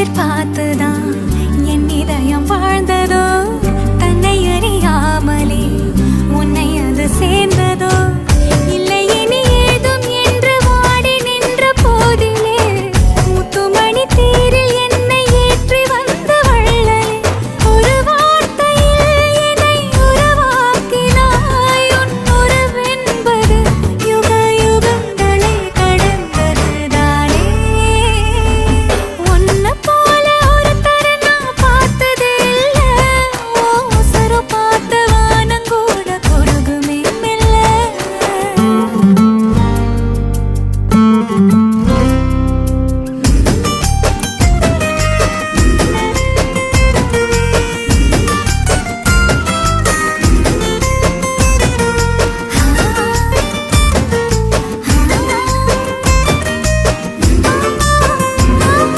எதிர்பார்த்துதான் என் இதயம் வாழ you